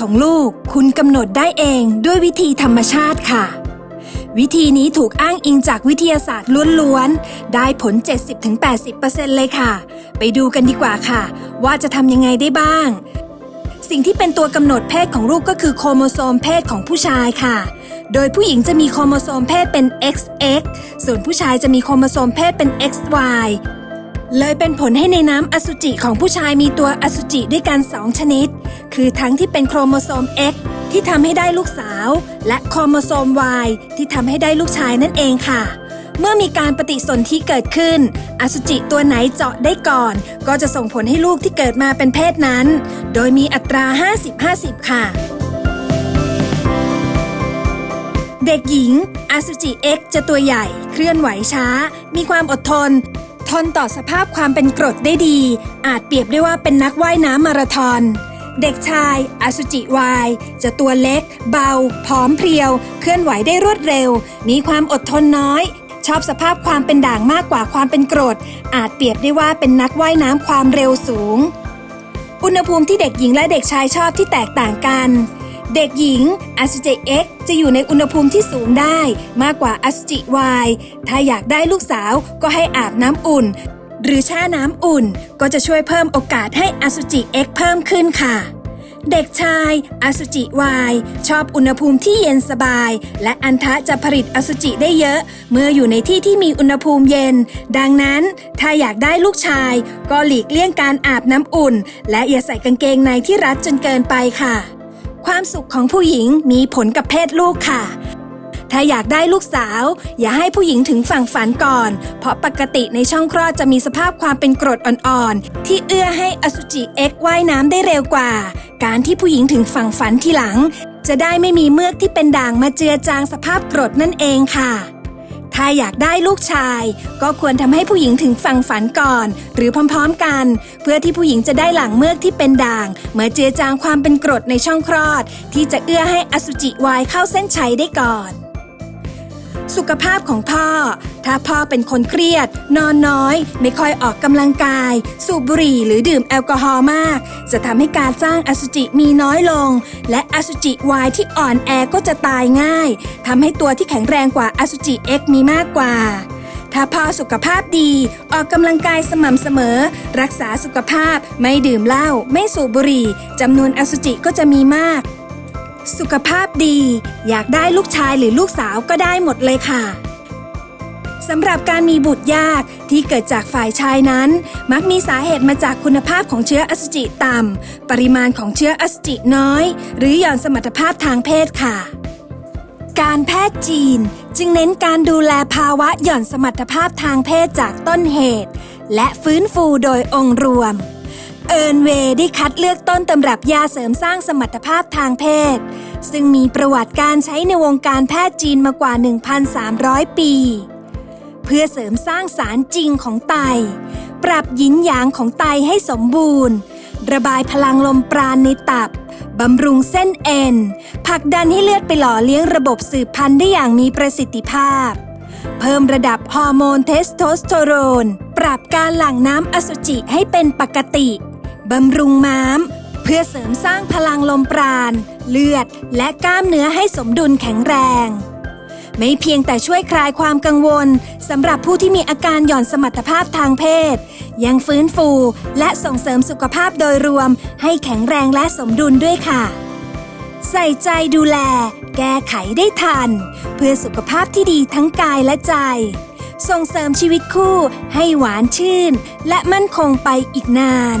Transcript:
ของลูกคุณกำหนดได้เองด้วยวิธีธรรมชาติค่ะ วิธีนี้ถูกอ้างอิงจากวิทยาศาสตร์ล้วนๆ ได้ผล 70-80%เลยค่ะ ไปดูกันดีกว่าค่ะ ว่าจะทำยังไงได้บ้าง สิ่งที่เป็นตัวกำหนดเพศของลูกก็คือโครโมโซมเพศของผู้ชายค่ะ โดยผู้หญิงจะมีโครโมโซมเพศเป็น XX ส่วนผู้ชายจะมีโครโมโซมเพศเป็น XY เลยเป็นผลให้ในน้ำอสุจิของผู้ชายมีตัวอสุจิด้วยกัน2ชนิด คือทั้งที่เป็นโครโมโซม X ที่ทำให้ได้ลูกสาว และโครโมโซม Y ที่ทำให้ได้ลูกชายนั่นเองค่ะ เมื่อมีการปฏิสนธิเกิดขึ้น อสุจิตัวไหนเจาะได้ก่อน ก็จะส่งผลให้ลูกที่เกิดมาเป็นเพศนั้น โดยมีอัตรา 50-50 ค่ะเด็กหญิง อสุจิ X จะตัวใหญ่ เคลื่อนไหวช้า มีความอดทน ทนต่อสภาพความเป็นกรดได้ดี อาจเปรียบได้ว่าเป็นนักว่ายน้ำมาราธอนเด็กชายอสุจิ Y จะตัวเล็ก เบา ผอมเพรียว เคลื่อนไหวได้รวดเร็ว มีความอดทนน้อย ชอบสภาพความเป็นด่างมากกว่าความเป็นกรด อาจเปรียบได้ว่าเป็นนักว่ายน้ำความเร็วสูง อุณหภูมิที่เด็กหญิงและเด็กชายชอบที่แตกต่างกัน เด็กหญิงอสุจิ X จะอยู่ในอุณหภูมิที่สูงได้ มากกว่าอสุจิ Y ถ้าอยากได้ลูกสาวก็ให้อาบน้ำอุ่น หรือแช่น้ำอุ่นก็จะช่วยเพิ่มโอกาสให้อสุจิ X เพิ่มขึ้นค่ะ เด็กชายอสุจิ Y ชอบอุณหภูมิที่เย็นสบาย และอันทะจะผลิตอสุจิได้เยอะ เมื่ออยู่ในที่ที่มีอุณหภูมิเย็น ดังนั้นถ้าอยากได้ลูกชาย ก็หลีกเลี่ยงการอาบน้ำอุ่น และอย่าใส่กางเกงในที่รัดจนเกินไปค่ะ ความสุขของผู้หญิงมีผลกับเพศลูกค่ะ ถ้าอยากได้ลูกสาว อย่าให้ผู้หญิงถึงฝั่งฝันก่อน เพราะปกติในช่องคลอดจะมีสภาพความเป็นกรดอ่อนๆ ที่เอื้อให้อสุจิเอ็กว่ายน้ำได้เร็วกว่า การที่ผู้หญิงถึงฝั่งฝันทีหลัง จะได้ไม่มีเมือกที่เป็นด่างมาเจือจางสภาพกรดนั่นเองค่ะ ถ้าอยากได้ลูกชาย ก็ควรทำให้ผู้หญิงถึงฝั่งฝันก่อน หรือพร้อมๆกัน เพื่อที่ผู้หญิงจะได้หลังเมือกที่เป็นด่าง เมื่อเจือจางความเป็นกรดในช่องคลอด ที่จะเอื้อให้อสุจิวายเข้าเส้นชัยได้ก่อน สุขภาพของพ่อ ถ้าพ่อเป็นคนเครียด นอนน้อย ไม่ค่อยออกกำลังกาย สูบบุหรี่หรือดื่มแอลกอฮอล์มาก จะทำให้การสร้างอสุจิมีน้อยลง และอสุจิวายที่อ่อนแอก็จะตายง่ายทำให้ตัวที่แข็งแรงกว่าอสุจิ X มีมากกว่าถ้าพ่อสุขภาพดี ออกกำลังกายสม่ำเสมอ รักษาสุขภาพไม่ดื่มเหล้าไม่สูบบุหรี่จำนวนอสุจิก็จะมีมาก สุขภาพดี อยากได้ลูกชายหรือลูกสาวก็ได้หมดเลยค่ะสำหรับการมีบุตรยากที่เกิดจากฝ่ายชายนั้น มักมีสาเหตุมาจากคุณภาพของเชื้ออสุจิต่ำ ปริมาณของเชื้ออสุจิน้อย หรือหย่อนสมรรถภาพทางเพศค่ะ การแพทย์จีนจึงเน้นการดูแลภาวะหย่อนสมรรถภาพทางเพศจากต้นเหตุ และฟื้นฟูโดยองค์รวม เอิร์นเวย์ได้คัดเลือกต้นตำรับยาเสริมสร้างสมรรถภาพทางเพศ ซึ่งมีประวัติการใช้ในวงการแพทย์จีนมากว่า 1,300 ปี เพื่อเสริมสร้างสารจริงของไต ปรับยินหยางของไตให้สมบูรณ์ ระบายพลังลมปราณในตับบำรุงเส้นเอ็นผลักดันให้เลือดไปหล่อเลี้ยงระบบสืบพันธุ์ได้อย่างมีประสิทธิภาพ เพิ่มระดับฮอร์โมนเทสโทสเตอโรน ปรับการหลั่งน้ำอสุจิให้เป็นปกติ บำรุงม้าม เพื่อเสริมสร้างพลังลมปราณ เลือด และกล้ามเนื้อให้สมดุลแข็งแรง ไม่เพียงแต่ช่วยคลายความกังวลสำหรับผู้ที่มีอาการหย่อนสมรรถภาพทางเพศ ยังฟื้นฟูและส่งเสริมสุขภาพโดยรวม ให้แข็งแรงและสมดุลด้วยค่ะ ใส่ใจดูแล แก้ไขได้ทัน เพื่อสุขภาพที่ดีทั้งกายและใจส่งเสริมชีวิตคู่ให้หวานชื่น และมั่นคงไปอีกนาน